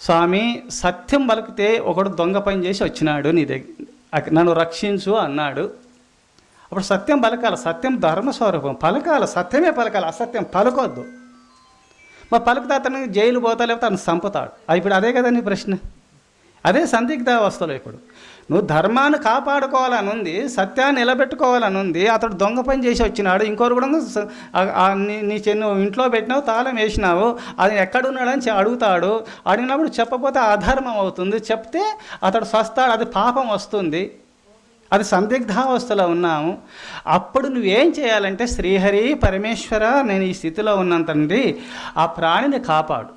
స్వామి సత్యం పలికితే ఒకడు దొంగ పని చేసి వచ్చినాడు నీ దగ్గర నన్ను రక్షించు అన్నాడు. అప్పుడు సత్యం పలకాలి సత్యం ధర్మస్వరూపం. పలకాలి సత్యమే పలకాలి అసత్యం పలకొద్దు. మరి పలుకుతా అతను జైలు పోతా లేకపోతే అతను చంపుతాడు. ఇప్పుడు అదే కదా నీ ప్రశ్న. అదే సందిగ్ధ అవస్థలో ఇప్పుడు. నువ్వు ధర్మాన్ని కాపాడుకోవాలని ఉంది సత్యాన్ని నిలబెట్టుకోవాలని ఉంది అతడు దొంగ పని చేసి వచ్చినాడు ఇంకోరు కూడా నీ- నీ చెన్ను ఇంట్లో పెట్టినావు తాళం వేసినావు అది ఎక్కడున్నాడని అడుగుతాడు. అడిగినప్పుడు చెప్పకపోతే అధర్మం అవుతుంది. చెప్తే అతడు స్వస్తాడు అది పాపం వస్తుంది. అది సందిగ్ధావస్థలో ఉన్నాము. అప్పుడు నువ్వేం చేయాలంటే శ్రీహరి పరమేశ్వర నేను ఈ స్థితిలో ఉన్నాను తండ్రి ఆ ప్రాణిని కాపాడు.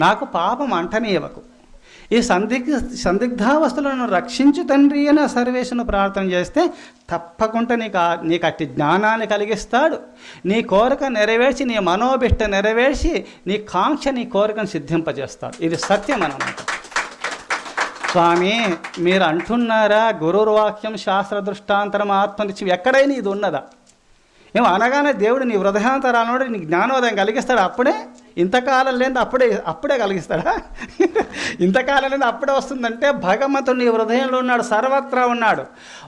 నాకు పాపం అంటనీయవకు. ఈ సందిగ్ధ సందిగ్ధావస్థలను రక్షించు తండ్రి అని ఆ సర్వేశ్వను ప్రార్థన చేస్తే తప్పకుండా నీకు నీకు అట్టి జ్ఞానాన్ని కలిగిస్తాడు. నీ కోరిక నెరవేర్చి నీ మనోభిష్ట నెరవేర్చి నీ కాంక్ష నీ కోరికను సిద్ధింపజేస్తాడు. ఇది సత్యం అన్నమాట. స్వామి మీరు అంటున్నారా గురుర్వాక్యం శాస్త్ర దృష్టాంతరం ఆత్మనిత్యం ఎక్కడైనా ఇది ఉన్నదా? ఏమో అనగానే దేవుడు నీ హృదయాంతరాలను నీ జ్ఞానోదయం కలిగిస్తాడు. అప్పుడే ఇంతకాలం లేని అప్పుడే అప్పుడే కలిగిస్తాడా? ఇంతకాలం లేని అప్పుడే వస్తుందంటే భగవంతుడు నీ హృదయంలో ఉన్నాడు సర్వత్రా ఉన్నాడు.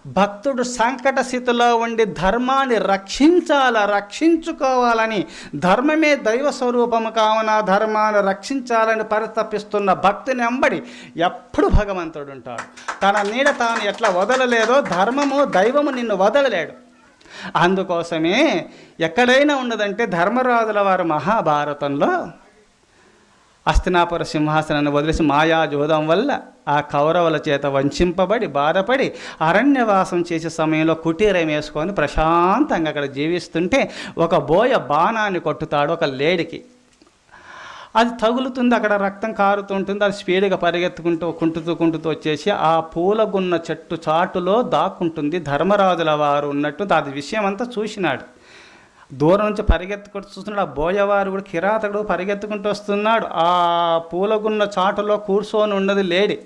భక్తుడు సంకట స్థితిలో ఉండి ధర్మాన్ని రక్షించాల రక్షించుకోవాలని ధర్మమే దైవ స్వరూపము కావున ధర్మాన్ని రక్షించాలని పరితపిస్తున్న భక్తుని అంబడి ఎప్పుడు భగవంతుడు ఉంటాడు. తన నీడ తాను ఎట్లా వదలలేదో ధర్మము దైవము నిన్ను వదలలేడు. అందుకోసమే ఎక్కడైనా ఉన్నదంటే ధర్మరాజుల వారు మహాభారతంలో అస్తినాపుర సింహాసనాన్ని వదిలేసి మాయా జోదం వల్ల ఆ కౌరవుల చేత వంచింపబడి బాధపడి అరణ్యవాసం చేసే సమయంలో కుటీరం వేసుకొని ప్రశాంతంగా అక్కడ జీవిస్తుంటే ఒక బోయ బాణాన్ని కొట్టుతాడు ఒక లేడికి. అది తగులుతుంది అక్కడ రక్తం కారుతుంటుంది అది స్పీడ్గా పరిగెత్తుకుంటూ కుంటుతూ కుంటుతూ వచ్చేసి ఆ పూలగున్న చెట్టు చాటులో దాక్కుంటుంది. ధర్మరాజుల వారు ఉన్నట్టు అది విషయం అంతా చూసినాడు. దూరం నుంచి పరిగెత్తుకుంటూ చూస్తున్నాడు. ఆ బోయవారు కూడా కిరాతకుడు పరిగెత్తుకుంటూ వస్తున్నాడు. ఆ పూలగున్న చాటులో కూర్చొని ఉన్నది లేడీ.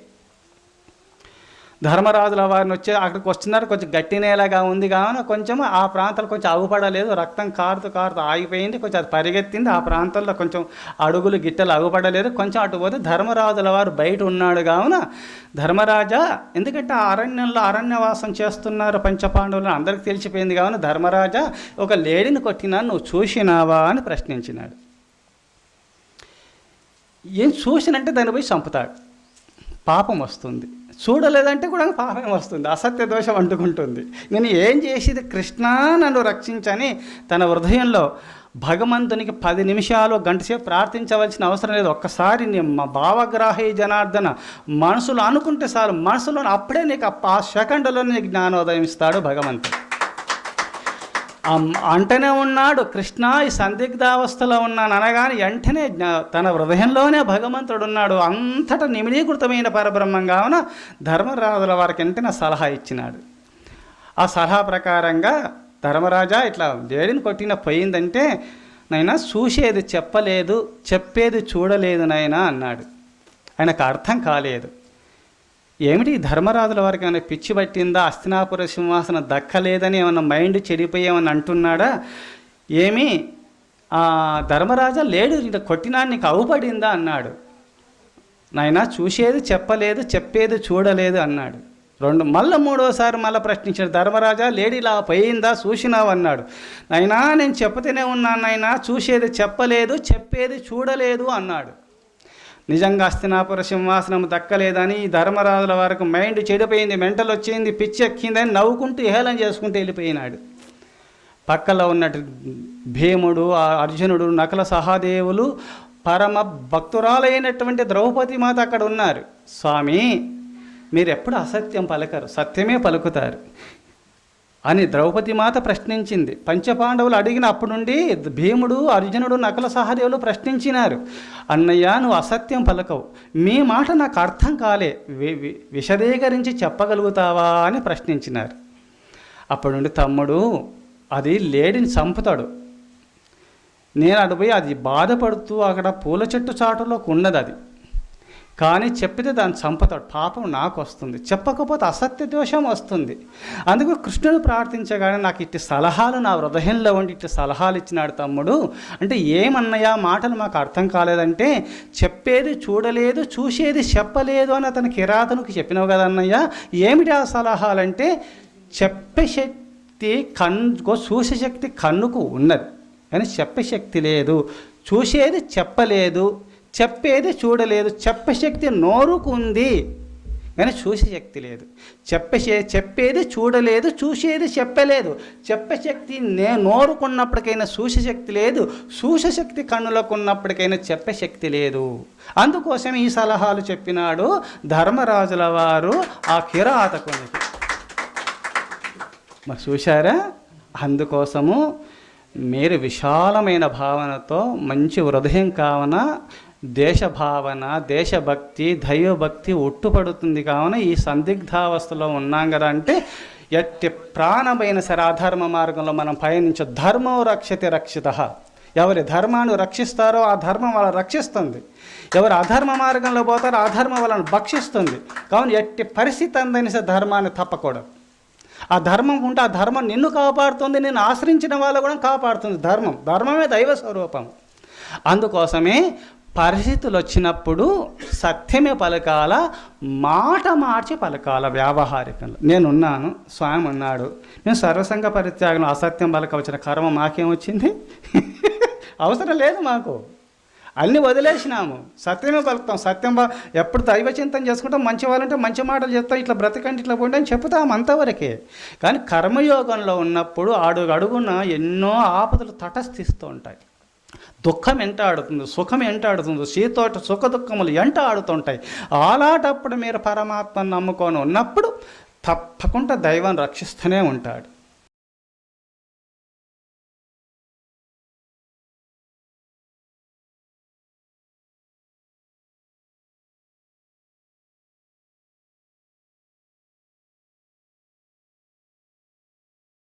ధర్మరాజుల వారిని వచ్చి అక్కడికి వస్తున్నారు. కొంచెం గట్టి నేలగా ఉంది కావున కొంచెం ఆ ప్రాంతాలు కొంచెం అగుపడలేదు. రక్తం కారుతూ కారుతూ ఆగిపోయింది. కొంచెం అది పరిగెత్తింది. ఆ ప్రాంతంలో కొంచెం అడుగులు గిట్టలు అగుపడలేదు. కొంచెం అటు పోతే ధర్మరాజుల వారు బయట ఉన్నాడు కావున ధర్మరాజా ఎందుకంటే ఆ అరణ్యంలో అరణ్యవాసం చేస్తున్నారు పంచపాండవులు అందరికీ తెలిసిపోయింది కావున ధర్మరాజా ఒక లేడిని కొట్టినా నువ్వు చూసినావా అని ప్రశ్నించినాడు. ఏం చూసినంటే దాన్ని పోయి చంపుతాడు. పాపం వస్తుంది. చూడలేదంటే కూడా పాపం వస్తుంది. అసత్య దోషం అంటుకుంటుంది. నేను ఏం చేసేది? కృష్ణ నన్ను రక్షించని తన హృదయంలో భగవంతునికి పది నిమిషాలు గంటసేపు ప్రార్థించవలసిన అవసరం లేదు. ఒక్కసారి నీ మా భావగ్రాహి జనార్దన మనసులో అనుకుంటే చాలు. మనసులో అప్పుడే నీకు ఆ- సెకండ్లో నీకు జ్ఞానోదయం ఇస్తాడు భగవంతుడు. అంటనే ఉన్నాడు కృష్ణ ఈ సందిగ్ధావస్థలో ఉన్నాను అనగానే వెంటనే జ్ఞా- తన హృదయంలోనే భగవంతుడు ఉన్నాడు అంతటా నిమిడీకృతమైన పరబ్రహ్మం కావున ధర్మరాజుల వారికి వెంటనే సలహా ఇచ్చినాడు. ఆ సలహా ప్రకారంగా ధర్మరాజా ఇట్లా లేడిని కొట్టిన పోయిందంటే నైనా చూసేది చెప్పలేదు చెప్పేది చూడలేదు నాయనా అన్నాడు. ఆయనకు అర్థం కాలేదు. ఏమిటి ధర్మరాజుల వారికి ఏమైనా పిచ్చి పట్టిందా? అస్తినాపుర సింహాసనం దక్కలేదని ఏమైనా మైండ్ చెడిపోయామని అంటున్నాడా? ఏమి? ఆ ధర్మరాజా లేడు ఇంత కొట్టినా నీకు అవుపడిందా? అన్నాడు. నాయనా చూసేది చెప్పలేదు చెప్పేది చూడలేదు అన్నాడు. రెండు మళ్ళీ మూడోసారి మళ్ళీ ప్రశ్నించాడు. ధర్మరాజా లేడీలా పోయిందా? చూసినావు అన్నాడు. నాయనా నేను చెప్పతేనే ఉన్నాను నాయనా చూసేది చెప్పలేదు చెప్పేది చూడలేదు అన్నాడు. నిజంగా అస్తినాపుర సింహాసనం దక్కలేదని ధర్మరాజుల వరకు మైండ్ చెడిపోయింది మెంటల్ వచ్చింది పిచ్చి ఎక్కిందని నవ్వుకుంటూ హేళన చేసుకుంటూ వెళ్ళిపోయినాడు. పక్కలో ఉన్నట్టు భీముడు ఆ అర్జునుడు నకల సహాదేవులు పరమ భక్తురాలైనటువంటి ద్రౌపది మాత అక్కడ ఉన్నారు. స్వామి మీరు ఎప్పుడు అసత్యం పలకరు సత్యమే పలుకుతారు. అని ద్రౌపది మాత ప్రశ్నించింది. పంచపాండవులు అడిగిన అప్పటి నుండి భీముడు అర్జునుడు నకల సహదేవులు ప్రశ్నించినారు. అన్నయ్య నువ్వు అసత్యం పలకవు. మీ మాట నాకు అర్థం కాలే. వి- విశదీకరించి చెప్పగలుగుతావా అని ప్రశ్నించినారు. అప్పటి నుండి తమ్ముడు అది లేడిని చంపుతాడు. నేను అడిపోయి అది బాధపడుతూ అక్కడ పూల చెట్టు చాటులోకి ఉన్నది అది. కానీ చెప్పితే దాన్ని చంపుతాడు. పాపం నాకు వస్తుంది చెప్పకపోతే అసత్య దోషం వస్తుంది. అందుకు కృష్ణుడు ప్రార్థించగానే నాకు ఇట్టి సలహాలు నా హృదయంలో ఉండి ఇట్టి సలహాలు ఇచ్చినాడు తమ్ముడు. అంటే ఏమన్నయ్యా మాటలు మాకు అర్థం కాలేదంటే చెప్పేది చూడలేదు చూసేది చెప్పలేదు అని అతని కిరాతనుకు చెప్పినావు కదా అన్నయ్య. ఏమిటి ఆ సలహాలంటే చెప్పే శక్తి కన్ను చూసే శక్తి కన్నుకు ఉన్నది. కానీ చెప్పే శక్తి లేదు. చూసేది చెప్పలేదు. చెప్పేది చూడలేదు చెప్పే శక్తి నోరుకు ఉంది కానీ చూసే శక్తి లేదు. చెప్పే చెప్పేది చూడలేదు చూసేది చెప్పలేదు. చెప్పే శక్తి నే నోరుకున్నప్పటికైనా చూసే శక్తి లేదు చూసే శక్తి కన్నులకు ఉన్నప్పటికైనా చెప్పే శక్తి లేదు. అందుకోసం ఈ సలహాలు చెప్పినాడు ధర్మరాజుల వారు ఆ కిరాతకునికి మరి చూశారా? అందుకోసము మీరు విశాలమైన భావనతో మంచి హృదయం కావున దేశభావన దేశభక్తి దైవభక్తి ఒట్టుపడుతుంది. కావున ఈ సందిగ్ధావస్థలో ఉన్నాం కదా అంటే ఎట్టి ప్రాణమైన సరే అధర్మ మార్గంలో మనం పయనించే ధర్మం రక్షతి రక్షిత. ఎవరి ధర్మాన్ని రక్షిస్తారో ఆ ధర్మం వాళ్ళని రక్షిస్తుంది. ఎవరు అధర్మ మార్గంలో పోతారో ఆ ధర్మం వాళ్ళని భక్షిస్తుంది. కావున ఎట్టి పరిస్థితి అందని సరే ధర్మాన్ని తప్పకూడదు. ఆ ధర్మం ఉంటే ఆ ధర్మం నిన్ను కాపాడుతుంది నేను ఆశ్రయించిన వాళ్ళు కూడా కాపాడుతుంది ధర్మం. ధర్మమే దైవ స్వరూపం. అందుకోసమే పరిస్థితులు వచ్చినప్పుడు సత్యమే పలకాల మాట మార్చి పలకాల వ్యావహారికంలో. నేనున్నాను స్వామి ఉన్నాడు. నేను సర్వసంగ పరిత్యాగం అసత్యం పలకవచ్చిన కర్మ మాకేమొచ్చింది అవసరం లేదు మాకు. అన్ని వదిలేసినాము. సత్యమే పలుకుతాం. సత్యం ఎప్పుడు దైవ చింతన చేసుకుంటాం మంచి వాళ్ళంటే మంచి మాటలు చెప్తాం ఇట్లా బ్రతకండి ఇట్లా పోండి అని చెప్తాం అంతవరకే. కానీ కర్మయోగంలో ఉన్నప్పుడు అడుగు అడుగున ఎన్నో ఆపదలు తటస్థిస్తూ ఉంటాయి దుఃఖం ఎంట ఆడుతుంది సుఖం ఎంట ఆడుతుంది సీతోట సుఖ దుఃఖములు ఎంట ఆడుతుంటాయి ఆలాటప్పుడు మీరు పరమాత్మను నమ్ముకొని ఉన్నప్పుడు తప్పకుండా దైవం రక్షిస్తూనే ఉంటాడు.